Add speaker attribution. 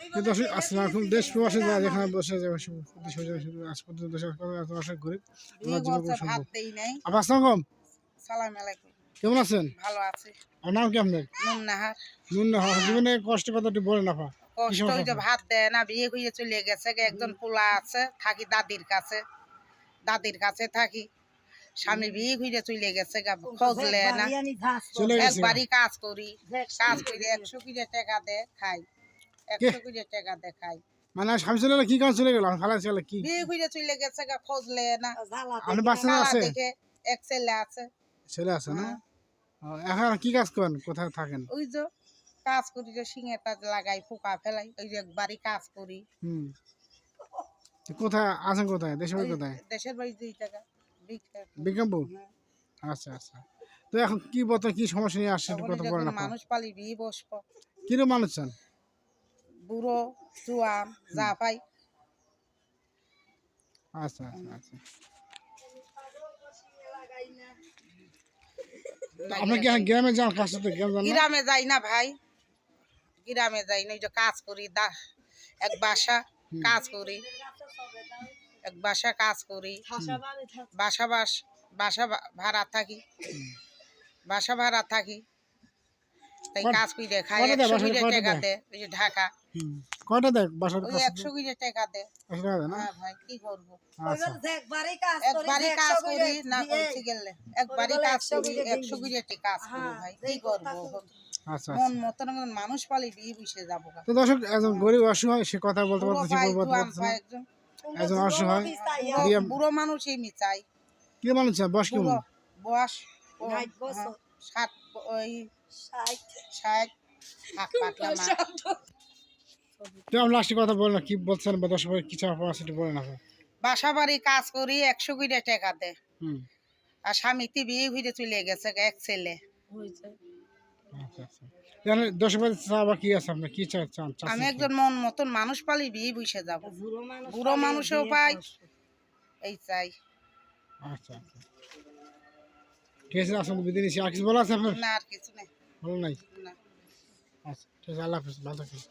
Speaker 1: কিন্তু দর্শক আসসালামু আলাইকুম দেশ প্রবাসী যারা যেখানে বসে যাবে দেশ হাসপাতাল দেশে আশা করি আমার জীবন
Speaker 2: বছর
Speaker 1: সম্ভব।
Speaker 2: ভাত দেই নাই।
Speaker 1: আপা আসসালামু
Speaker 2: সালাম আলাইকুম।
Speaker 1: কেমন আছেন?
Speaker 2: ভালো আছে।
Speaker 1: আমার নাম কি আপনার?
Speaker 2: নুন নাহার
Speaker 1: নুন না জীবনে কষ্ট কথা বলেন আপা।
Speaker 2: কষ্ট
Speaker 1: সমস্যা
Speaker 2: হইতে ভাত দেয় না বিয়ে হয়ে চলে গেছে একজন পোলা আছে থাকি দাদির কাছে। দাদির কাছে থাকি। স্বামী বিয়ে হয়ে চলে গেছে গা, খোঁজ লেয় না।
Speaker 1: চলে গেছে
Speaker 2: একবারই কাজ করি। কাজ করে একশো কিলো টাকা দে খাই। একশো টাকা
Speaker 1: মানে কি কাজ চলে গেল? ফালা চলে কি?
Speaker 2: বিয়ে হয়ে চলে গেছে গা, খোঁজ না।
Speaker 1: আপনার বাচ্চা আছে?
Speaker 2: এক ছেলে আছে।
Speaker 1: ছেলে আছে না?
Speaker 2: হ্যাঁ।
Speaker 1: এখন কি কাজ করেন? কোথায় থাকেন?
Speaker 2: ওই যে কাজ করি যে শিঙে কাজ লাগাই পোকা ফেলাই ওই যে একবারই কাজ করি।
Speaker 1: হুম। কোথায় আছেন কোথায়? দেশের বাড়ি
Speaker 2: ওই
Speaker 1: কোথায়?
Speaker 2: দেশের বাড়ি দুই টাকা
Speaker 1: বিক্রমপুর? আচ্ছা আচ্ছা। তো এখন কি বলতে কি সমস্যা নিয়ে আসছে কথা বলেন আপা
Speaker 2: মানুষ পালিবি বসবো।
Speaker 1: কীরকম মানুষ চান?
Speaker 2: বুড়ো জোয়ান যা পাই।
Speaker 1: আচ্ছা আচ্ছা আচ্ছা। আপনি কি গ্রামে যান কাজ করতে গ্রামে যান না?
Speaker 2: গ্রামে যাই না ভাই। গ্রামে যাই না ওই যে কাজ করি দা এক বাসা কাজ করি। এক বাসা কাজ করি। বাসা বাস বাসা ভাড়া থাকি। বাসা ভাড়া থাকি। তাই কাজ একশো টাকা দে ওই যে ঢাকা।
Speaker 1: কয়টা দেখ বাসার
Speaker 2: ওই একশো টাকা দে হ্যাঁ ভাই কি করব?
Speaker 1: আচ্ছা।
Speaker 2: একবারই কাজ করি না করতে গেলে। একবারই কাজ করি একশো বিঘেটি কাজ করি ভাই কি করব?
Speaker 1: আচ্ছা
Speaker 2: মন
Speaker 1: আচ্ছা।
Speaker 2: মতন মানুষ পালি বিয়ে বসে যাব
Speaker 1: তো দর্শক একজন গরিব অসহায় সে কথা বলতে পারতেছে পারতেছে
Speaker 2: একজন।
Speaker 1: অসহায়
Speaker 2: বুড়ো-
Speaker 1: দিয়ে
Speaker 2: মানুষই আমি চাই।
Speaker 1: কি মানুষ বয়স কেমন?
Speaker 2: বয়স হ্যাঁ, ষাট ওই ষাট। হাত পাতলা মা।
Speaker 1: তো লাস্টে কথা বলেন কি বলছেন বা ভাই কিছু আপনার সেটা বলেন আপা
Speaker 2: বাসা বাড়ি কাজ করি একশো কিলো টাকা দে
Speaker 1: হুম।
Speaker 2: আর স্বামীতে বিয়ে ঘুরে চলে গেছে এক ছেলে।
Speaker 1: আচ্ছা আচ্ছা। কি আছে কি চান?
Speaker 2: আমি একজন মন মতন মানুষ পালি বিয়ে বসে যাব। বুড়ো মানুষও পাই। এই চাই।
Speaker 1: আচ্ছা আচ্ছা। ঠিক আছে আসুন বিদিন আর কিছু বলা আছে আপনার?
Speaker 2: না আর কিছু নেই।
Speaker 1: ভালো নাই? আচ্ছা ঠিক আছে আল্লাহ হাফিজ ভালো থাকবেন।